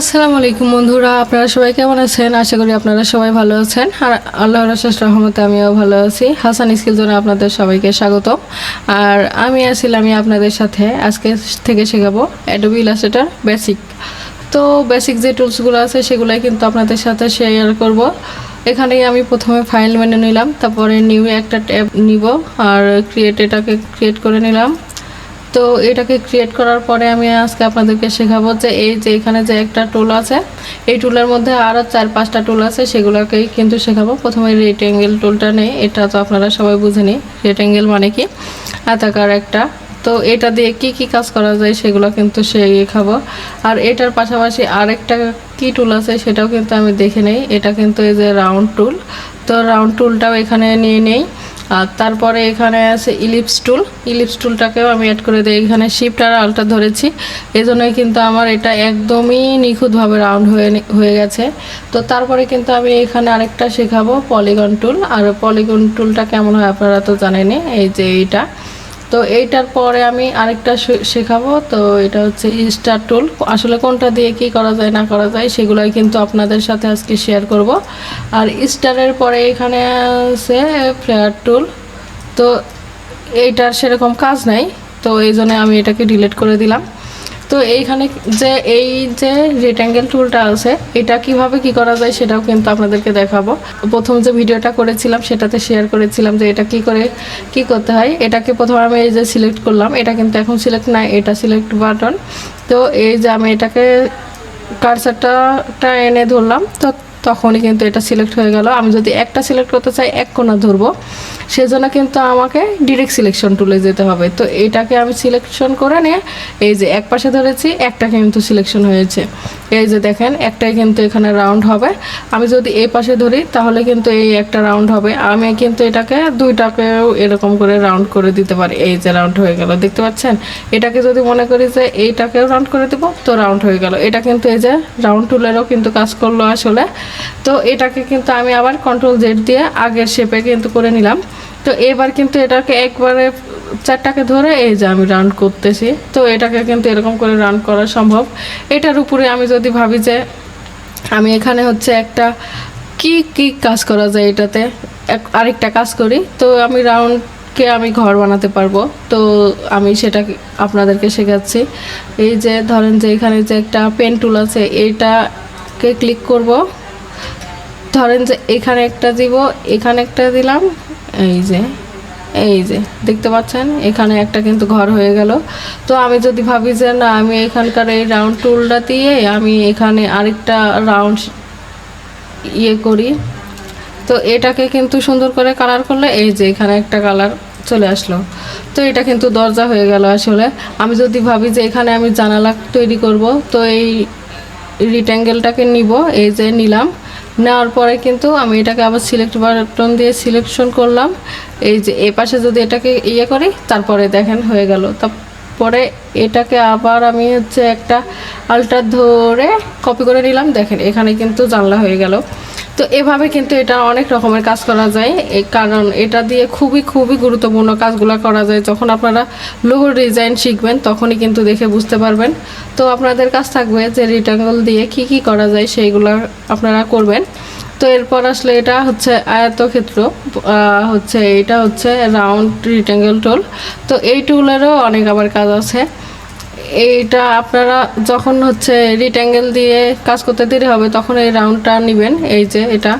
আসসালামু আলাইকুম বন্ধুরা, আপনারা সবাই কেমন আছেন? আশা করি আপনারা সবাই ভালো আছেন। আর আল্লাহর আশেষ রহমতে আমিও ভালো আছি। হাসান স্কিল জোনে আপনাদের সবাইকে স্বাগত আর আমি আসছিলাম আমি আপনাদের সাথে আজকে থেকে শেখাবো অ্যাডোবি ইলাস্ট্রেটার বেসিক তো বেসিক যে টুলসগুলো আছে, সেগুলোই কিন্তু আপনাদের সাথে শেয়ার করব। এখানেই আমি প্রথমে ফাইল মেনে নিলাম, তারপরে নিউ একটা ট্যাব নিব, আর ক্রিয়েট এটাকে ক্রিয়েট করে নিলাম। তো এটাকে ক্রিয়েট করার পরে আমি আজকে আপনাদেরকে শেখাবো যে এই যে এখানে যে একটা টুল আছে, এই টুলের মধ্যে আরও চার পাঁচটা টুল আছে, সেগুলোকেই কিন্তু শেখাবো। প্রথমে রেক্টেঙ্গেল টুলটা নেই, এটা তো আপনারা সবাই বুঝে বুঝেনি। রেক্টেঙ্গেল মানে কি? আতাকার একটা। তো এটা দিয়ে কি কি কাজ করা যায় সেগুলো কিন্তু শেখাবো আর এটার পাশাপাশি আরেকটা কি টুল আছে সেটাও কিন্তু আমি দেখে নেই। এটা কিন্তু এই যে রাউন্ড টুল তো রাউন্ড টুলটাও এখানে নিয়ে নেই। আর তারপরে এখানে আছে ইলিপস টুল ইলিপস টুলটাকেও আমি অ্যাড করে দিই এখানে শিফট আর আলটা ধরেছি। এই জন্যই কিন্তু আমার এটা একদমই নিখুঁতভাবে রাউন্ড হয়ে হয়ে গেছে। তো তারপরে কিন্তু আমি এখানে আরেকটা শেখাবো পলিগন টুল আর পলিগন টুলটা কেমন হয় আপনারা তো জানেনি এই যে এইটা। তো এইটার পরে আমি আরেকটা শেখাবো। তো এটা হচ্ছে স্টার টুল আসলে কোনটা দিয়ে কি করা যায়, না করা যায়, সেগুলোই কিন্তু আপনাদের সাথে আজকে শেয়ার করব। আর স্টারের পরে এখানে আছে ফ্লেয়ার টুল তো এইটার সেরকম কাজ নাই। তো এই জন্য আমি এটাকে ডিলিট করে দিলাম। তো এইখানে যে এই যে রেক্ট্যাঙ্গেল টুলটা আছে, এটা কীভাবে কি করা যায় সেটাও কিন্তু আপনাদেরকে দেখাবো। প্রথম যে ভিডিওটা করেছিলাম, সেটাতে শেয়ার করেছিলাম যে এটা কি করে কি করতে হয়। এটাকে প্রথমে আমি এই যে সিলেক্ট করলাম, এটা কিন্তু এখন সিলেক্ট নাই, এটা সিলেক্ট বাটন তো এই যে আমি এটাকে কারসারটা এনে ধরলাম, তো তখনই কিন্তু এটা সিলেক্ট হয়ে গেল। আমি যদি একটা সিলেক্ট করতে চাই, এক কোণা ধরবো। সেজন্য কিন্তু আমাকে ডিরেক্ট সিলেকশন টুলে যেতে হবে। তো এটাকে আমি সিলেকশন করে নিয়ে এই যে এক পাশে ধরেছি, একটা কিন্তু সিলেকশন হয়েছে। এই যে দেখেন, একটাই কিন্তু এখানে রাউন্ড হবে। আমি যদি এই পাশে ধরি, তাহলে কিন্তু এই একটা রাউন্ড হবে। আমি কিন্তু এটাকে দুইটাকেও এরকম করে রাউন্ড করে দিতে পারি। এই যে রাউন্ড হয়ে গেল, দেখতে পাচ্ছেন? এটাকে যদি মনে করি যে এইটাকেও রাউন্ড করে দেবো, তো রাউন্ড হয়ে গেল। এটা কিন্তু এই যে রাউন্ড টুলেরও কিন্তু কাজ করল আসলে। তো এটাকে কিন্তু আমি আবার কন্ট্রোল জেড দিয়ে আগের শেপে কিন্তু করে নিলাম। তো এবার কিন্তু এটাকে একবারে চারটাকে ধরে এই যে আমি রাউন্ড করতেছি। তো এটাকে কিন্তু এরকম করে রাউন্ড করা সম্ভব। এটার উপরে আমি যদি ভাবি যে আমি এখানে হচ্ছে একটা কি কি কাজ করা যায় এটাতে আরেকটা কাজ করি, তো আমি রাউন্ডকে আমি ঘর বানাতে পারব। তো আমি সেটা আপনাদেরকে শেখাচ্ছি। এই যে ধরেন যে এখানে যে একটা পেন টুল আছে, এইটাকে ক্লিক করব। ধরেন যে এখানে একটা দিব, এখানে একটা দিলাম, এই যে এই যে, দেখতে পাচ্ছেন? এখানে একটা কিন্তু ঘর হয়ে গেল। তো আমি যদি ভাবি যে না, আমি এখানকার এই রাউন্ড টুলটা দিয়ে আমি এখানে আরেকটা রাউন্ড ইয়ে করি, তো এটাকে কিন্তু সুন্দর করে কালার করলে এই যে এখানে একটা কালার চলে আসলো। তো এটা কিন্তু দরজা হয়ে গেল আসলে। আমি যদি ভাবি যে এখানে আমি জানালা তৈরি করব, তো এই রিট্যাঙ্গেলটাকে নিব, এই যে নিলাম। নেওয়ার পরে কিন্তু আমি এটাকে আবার সিলেক্ট বাটন দিয়ে সিলেকশন করলাম। এই যে এ পাশে যদি এটাকে ইয়ে করি, তারপরে দেখেন হয়ে গেল। তারপরে এটাকে আবার আমি হচ্ছে একটা আলট্রা ধরে কপি করে নিলাম। দেখেন এখানে কিন্তু জানলা হয়ে গেল। তো এভাবে কিন্তু এটা অনেক রকমের কাজ করা যায়। কারণ এটা দিয়ে খুবই খুবই গুরুত্বপূর্ণ কাজগুলো করা যায়। যখন আপনারা লোগো ডিজাইন শিখবেন তখনই কিন্তু দেখে বুঝতে পারবেন। তো আপনাদের কাজ থাকবে যে রিটাঙ্গল দিয়ে কি কি করা যায় সেইগুলো আপনারা করবেন। তো এরপর আসলে এটা হচ্ছে আয়তক্ষেত্র আহ, হচ্ছে এটা হচ্ছে রাউন্ড রিটাঙ্গেল টুল তো এই টুলেরও অনেক আবার কাজ আছে। এইটা আপনারা যখন হচ্ছে রিট্যাঙ্গেল দিয়ে কাজ করতে দেরি হবে, তখন এই রাউন্ডটা নেবেন। এই যে এটা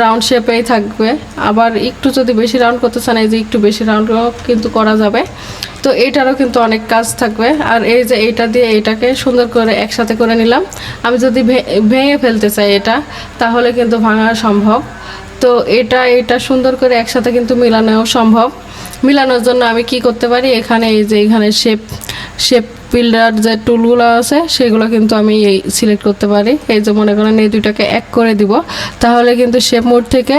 রাউন্ড শেপেই থাকবে। আবার একটু যদি বেশি রাউন্ড করতে চান, এই যে একটু বেশি রাউন্ডও কিন্তু করা যাবে। তো এইটারও কিন্তু অনেক কাজ থাকবে। আর এই যে এইটা দিয়ে এইটাকে সুন্দর করে একসাথে করে নিলাম। আমি যদি ভেঙে ফেলতে চাই এটা, তাহলে কিন্তু ভাঙা সম্ভব। তো এটা এটা সুন্দর করে একসাথে কিন্তু মিলানোও সম্ভব। মিলানোর জন্য আমি কি করতে পারি? এখানে এই যে এখানে শেপ শেপ বিল্ডার যে টুলগুলো আছে, সেগুলো কিন্তু আমি এই সিলেক্ট করতে পারি। এই যে মনে করেন এই দুইটাকে এক করে দিব, তাহলে কিন্তু শেপ মোড থেকে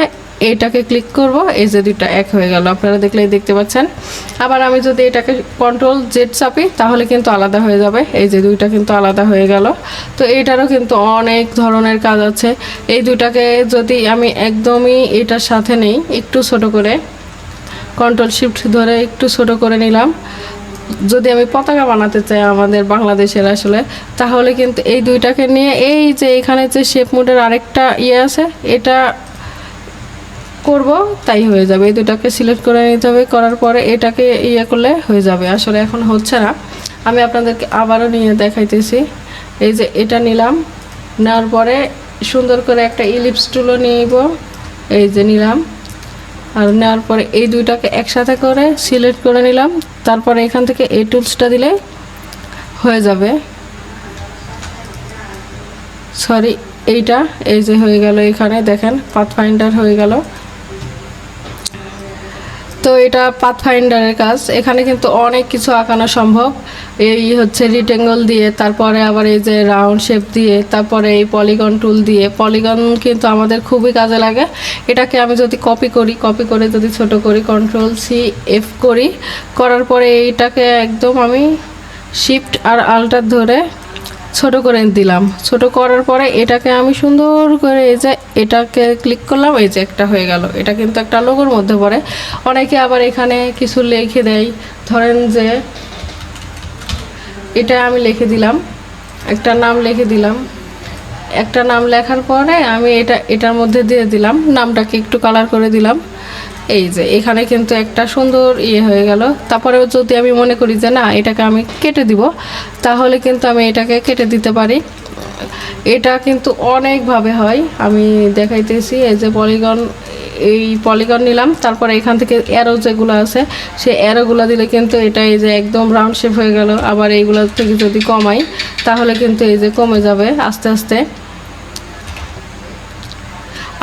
এটাকে ক্লিক করব, এই যে দুইটা এক হয়ে গেল। আপনারা দেখলেই দেখতে পাচ্ছেন। আবার আমি যদি এটাকে কন্ট্রোল জেড চাপি, তাহলে কিন্তু আলাদা হয়ে যাবে। এই যে দুইটা কিন্তু আলাদা হয়ে গেল। তো এইটারও কিন্তু অনেক ধরনের কাজ আছে। এই দুইটাকে যদি আমি একদমই এটার সাথে নেই, একটু ছোট করে কন্ট্রোল শিফট ধরে একটু ছোট করে নিলাম যদি আমি পতাকা বানাতে চাই আমাদের বাংলাদেশের আসলে, তাহলে কিন্তু এই দুইটাকে নিয়ে এই যে এখানে যে শেপ মুডের আরেকটা ইয়ে আছে, এটা করব, তাই হয়ে যাবে। এই দুটাকে সিলেক্ট করে নিতে হবে, করার পরে এটাকে ইয়ে করলে হয়ে যাবে। আসলে এখন হচ্ছে না। আমি আপনাদেরকে আবারও নিয়ে দেখাইতেছি। এই যে এটা নিলাম, নেওয়ার পরে সুন্দর করে একটা ইলিপস টুলও নিব। এই যে নিলাম। আর নেওয়ার পরে এই দুইটাকে একসাথে করে সিলেক্ট করে নিলাম। তারপরে এখান থেকে এই টুলসটা দিলে হয়ে যাবে। সরি, এইটা, এই যে হয়ে গেল এখানে, দেখেন পাথ ফাইন্ডার হয়ে গেল। তো এটা পাথ ফাইন্ডারের কাজ। এখানে কিন্তু অনেক কিছু আঁকানো সম্ভব। এই হচ্ছে রিটেঙ্গল দিয়ে, তারপরে আবার এই যে রাউন্ড শেপ দিয়ে, তারপরে এই পলিগন টুল দিয়ে। পলিগন কিন্তু আমাদের খুবই কাজে লাগে। এটাকে আমি যদি কপি করি কপি করে যদি ছোট করি কন্ট্রোল সি এফ করি, করার পরে এইটাকে একদম আমি শিফট আর আল্টার ধরে ছোট করে দিলাম। ছোট করার পরে এটাকে আমি সুন্দর করে এই যে এটাকে ক্লিক করলাম, এই যে একটা হয়ে গেল। এটা কিন্তু একটা লোগোর মধ্যে পড়ে। অনেকে আবার এখানে কিছু লিখে দেয়। ধরেন যে এটা আমি লিখে দিলাম। একটা নাম লিখে দিলাম। একটা নাম লেখার পরে আমি এটা, এটার মধ্যে দিয়ে দিলাম। নামটাকে একটু কালার করে দিলাম। এই যে, এখানে কিন্তু একটা সুন্দর ইয়ে হয়ে গেল। তারপরেও যদি আমি মনে করি যে না, এটাকে আমি কেটে দিব, তাহলে কিন্তু আমি এটাকে কেটে দিতে পারি। এটা কিন্তু অনেকভাবে হয়, আমি দেখাইতেছি, এই যে পলিগন, এই পলিগন নিলাম, তারপরে এখান থেকে অ্যারো যেগুলো আছে, সেই অ্যারোগুলো দিলে কিন্তু এটা এই যে একদম রাউন্ড শেপ হয়ে গেল। আবার এইগুলো থেকে যদি কমাই, তাহলে কিন্তু এই যে কমে যাবে আস্তে আস্তে।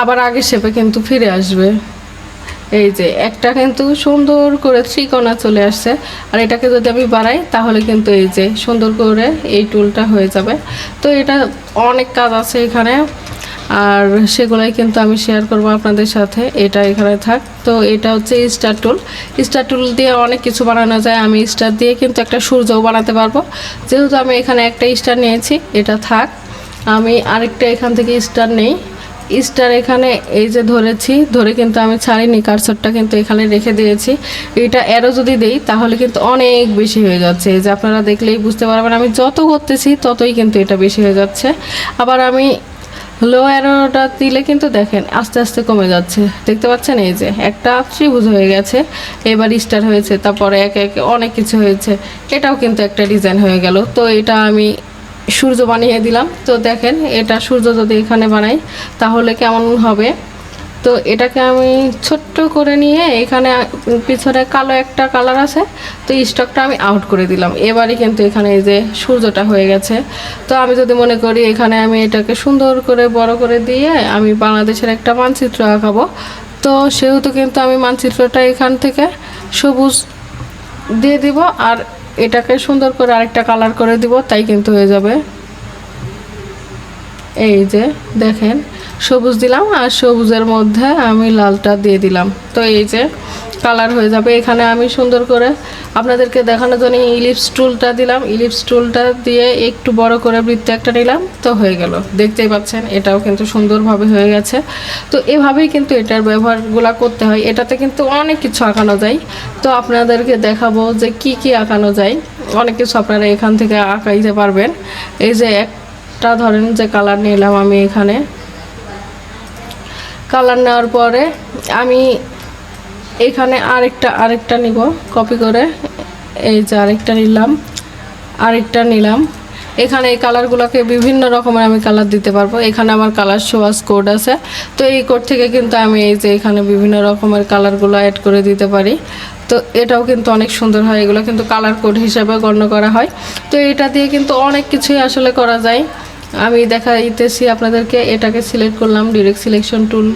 আবার আগের শেপে কিন্তু ফিরে আসবে। এই যে, একটা কিন্তু সুন্দর করে ত্রিকোণা চলে আসছে। আর এটাকে যদি আমি বাড়াই, তাহলে কিন্তু এই যে, সুন্দর করে এই টুলটা হয়ে যাবে। তো এটা অনেক কাজ আছে এখানে। আর সেগুলাই কিন্তু আমি শেয়ার করব আপনাদের সাথে। এটা এখানে থাক। তো এটা হচ্ছে স্টার টুল স্টার টুল দিয়ে অনেক কিছু বানানো যায়। আমি স্টার দিয়ে কিন্তু একটা সূর্যও বানাতে পারব। যেহেতু আমি এখানে একটা স্টার নিয়েছি, এটা থাক। আমি আরেকটা এখান থেকে স্টার নেই। স্টার এখানে এই যে ধরেছি, ধরে কিন্তু আমি ছাড়িনি কারসরটা কিন্তু এখানে রেখে দিয়েছি। এটা এরও যদি দেই, তাহলে কিন্তু অনেক বেশি হয়ে যাচ্ছে। যে আপনারা দেখলেই বুঝতে পারবেন, আমি যত করতেছি, ততই কিন্তু এটা বেশি হয়ে যাচ্ছে। আবার আমি লো অ্যারোটা দিলে কিন্তু দেখেন, আস্তে আস্তে কমে যাচ্ছে। দেখতে পাচ্ছেন? এই যে একটা ত্রিভুজ হয়ে গেছে, এবার স্টার হয়েছে, তারপরে একে একে অনেক কিছু হয়েছে। এটাও কিন্তু একটা ডিজাইন হয়ে গেল। তো এটা আমি সূর্য বানিয়ে দিলাম। তো দেখেন, এটা সূর্য যদি এখানে বানাই, তাহলে কেমন হবে? তো এটাকে আমি ছোট্ট করে নিয়ে এখানে পিছনে কালো একটা কালার আছে, তো স্টকটা আমি আউট করে দিলাম। এবারে কিন্তু এখানে এই যে সূর্যটা হয়ে গেছে। তো আমি যদি মনে করি এখানে আমি এটাকে সুন্দর করে বড় করে দিয়ে আমি বাংলাদেশের একটা মানচিত্র আঁকাবো, তো সেহেতু কিন্তু আমি মানচিত্রটা এখান থেকে সবুজ দিয়ে দিব। আর এটাকে সুন্দর করে আরেকটা কালার করে দিব, তাই কিন্তু হয়ে যাবে। এই যে, দেখেন, সবুজ দিলাম আর সবুজের মধ্যে আমি লালটা দিয়ে দিলাম। তো এই যে কালার হয়ে যাবে। এখানে আমি সুন্দর করে আপনাদেরকে দেখানোর জন্য ইলিপস টুলটা দিলাম। ইলিপস টুলটা দিয়ে একটু বড় করে বৃত্ত একটা নিলাম, তো হয়ে গেল। দেখতেই পাচ্ছেন, এটাও কিন্তু সুন্দরভাবে হয়ে গেছে। তো এভাবেই কিন্তু এটার ব্যবহারগুলো করতে হয়। এটাতে কিন্তু অনেক কিছু আঁকানো যায়। তো আপনাদেরকে দেখাবো যে কি কি আঁকানো যায়। অনেক কিছু আপনারা এখান থেকে আঁকাইতে পারবেন। এই যে একটা ধরেন যে কালার নিলাম আমি এখানে। কালার নেওয়ার পরে আমি এখানে আরেকটা আরেকটা নিব কপি করে। এই যে আরেকটা নিলাম আরেকটা নিলাম। এখানে এই কালারগুলোকে বিভিন্ন রকমের আমি কালার দিতে পারব। এখানে আমার কালার শোয়াস কোড আছে। তো এই কোড থেকে কিন্তু আমি এই যে এখানে বিভিন্ন রকমের কালারগুলো অ্যাড করে দিতে পারি। তো এটাও কিন্তু অনেক সুন্দর হয়। এগুলো কিন্তু কালার কোড হিসাবে গণ্য করা হয়। তো এটা দিয়ে কিন্তু অনেক কিছুই আসলে করা যায়। আমি দেখাইতেছি আপনাদেরকে। এটাকে সিলেক্ট করলাম ডিরেক্ট সিলেকশন টুল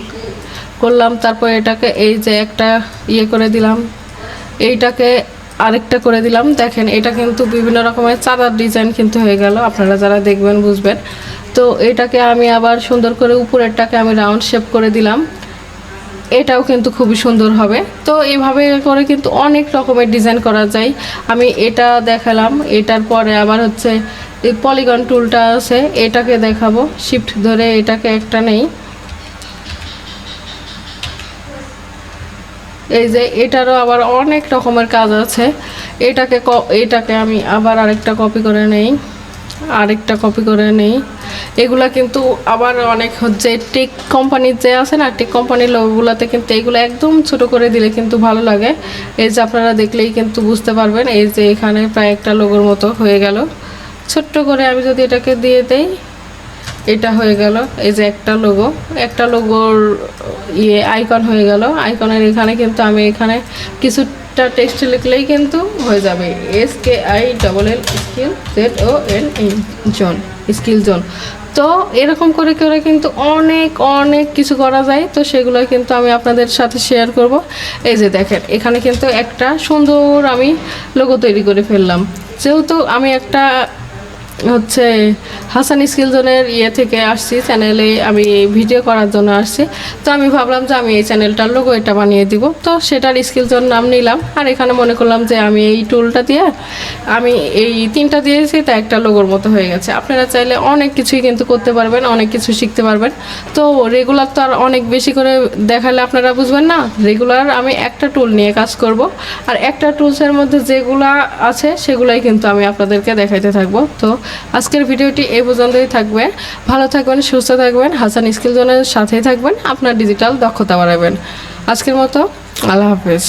করলাম, তারপর এটাকে এই যে একটা ইয়ে করে দিলাম, এইটাকে আরেকটা করে দিলাম। দেখেন, এটা কিন্তু বিভিন্ন রকমের চাঁদার ডিজাইন কিন্তু হয়ে গেল, আপনারা যারা দেখবেন বুঝবেন। তো এটাকে আমি আবার সুন্দর করে উপরেরটাকে আমি রাউন্ড শেপ করে দিলাম। এটাও কিন্তু খুবই সুন্দর হবে। তো এইভাবে করে কিন্তু অনেক রকমের ডিজাইন করা যায়। আমি এটা দেখালাম, এটার পরে আবার হচ্ছে পলিগন টুলটা আছে, এটাকে দেখাবো। শিফট ধরে এটাকে একটা নেই। এই যে এটারও আবার অনেক রকমের কাজ আছে। এটাকে এটাকে আমি আবার আরেকটা কপি করে নেই। আরেকটা কপি করে নেই। এগুলা কিন্তু আবার অনেক হচ্ছে টেক কোম্পানির যে আছে না টেক কোম্পানির লোকগুলোতে কিন্তু এগুলো একদম ছোট করে দিলে কিন্তু ভালো লাগে। এই যে আপনারা দেখলেই কিন্তু বুঝতে পারবেন, এই যে এখানে প্রায় একটা লোগোর মতো হয়ে গেল। ছোট্ট করে আমি যদি এটাকে দিয়ে দেই এটা হয়ে গেল, এই যে একটা লোগো একটা লোগোর ইয়ে আইকন হয়ে গেল। আইকনের এখানে কিন্তু আমি এখানে কিছুটা টেক্সট লিখলেই কিন্তু হয়ে যাবে। S K I double L skill Z O N zone skill zone তো এরকম করে করে কিন্তু অনেক অনেক কিছু করা যায়। তো সেগুলো কিন্তু আমি আপনাদের সাথে শেয়ার করব। এই যে দেখেন, এখানে কিন্তু একটা সুন্দর আমি লোগো তৈরি করে ফেললাম। যেহেতু আমি একটা হচ্ছে হাসান স্কিল জোনের ইয়ে থেকে আসছি চ্যানেলে আমি ভিডিও করার জন্য আসছি। তো আমি ভাবলাম যে আমি এই চ্যানেলটার লোগো এটা বানিয়ে দিব। তো সেটার স্কিল জোন নাম নিলাম। আর এখানে মনে করলাম যে আমি এই টুলটা দিয়ে আমি এই তিনটা দিয়েছি, তা একটা লোগোর মতো হয়ে গেছে। আপনারা চাইলে অনেক কিছুই কিন্তু করতে পারবেন, অনেক কিছু শিখতে পারবেন। তো রেগুলার তো আর অনেক বেশি করে দেখালে আপনারা বুঝবেন না। রেগুলার আমি একটা টুল নিয়ে কাজ করব। আর একটা টুলসের মধ্যে যেগুলা আছে, সেগুলাই কিন্তু আমি আপনাদেরকে দেখাইতে থাকব। তো আজকের ভিডিওটি এই পর্যন্তই থাকবেন ভালো থাকবেন, সুস্থ থাকবেন, হাসান স্কিল জোনের সাথেই থাকবেন, আপনার ডিজিটাল দক্ষতা বাড়াবেন। আজকের মতো, আল্লাহ হাফেজ।